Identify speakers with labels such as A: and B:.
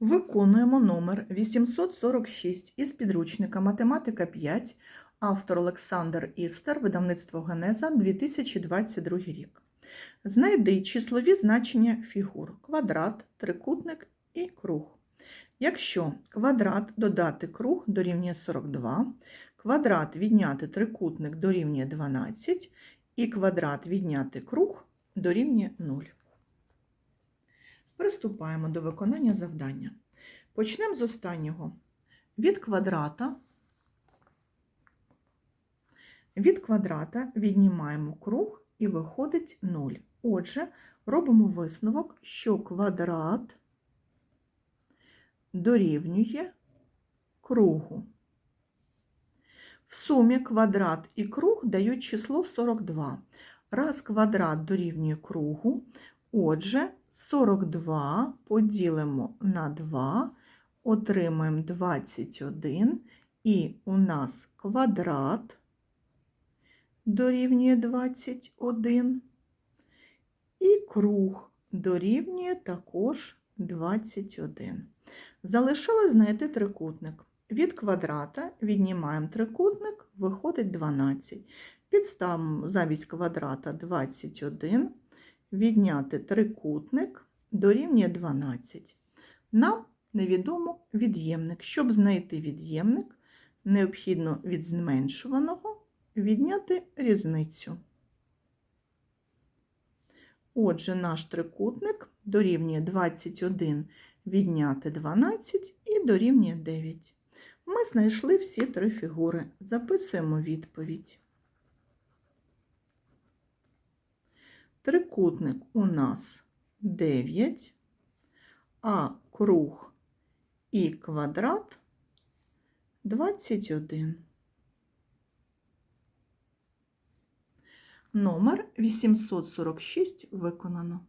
A: Виконуємо номер 846 із підручника Математика 5, автор Олександр Істер, видавництво Генеза, 2022 рік. Знайди числові значення фігур квадрат, трикутник і круг. Якщо квадрат додати круг дорівнює 42, квадрат відняти трикутник дорівнює 12 і квадрат відняти круг дорівнює 0. Приступаємо до виконання завдання. Почнемо з останнього. Від квадрата, від квадрата віднімаємо круг і виходить 0. Отже, робимо висновок, що квадрат дорівнює кругу. В сумі квадрат і круг дають число 42. Раз квадрат дорівнює кругу, отже, 42 поділимо на 2, отримаємо 21, і у нас квадрат дорівнює 21, і круг дорівнює також 21. Залишилось знайти трикутник. Від квадрата віднімаємо трикутник, виходить 12. Підставимо замість квадрата 21, відняти трикутник дорівнює 12. Нам невідомо від'ємник. Щоб знайти від'ємник, необхідно від зменшуваного відняти різницю. Отже, наш трикутник дорівнює 21 відняти 12 і дорівнює 9. Ми знайшли всі три фігури. Записуємо відповідь. Трикутник у нас 9, а круг і квадрат 21. Номер 846 виконано.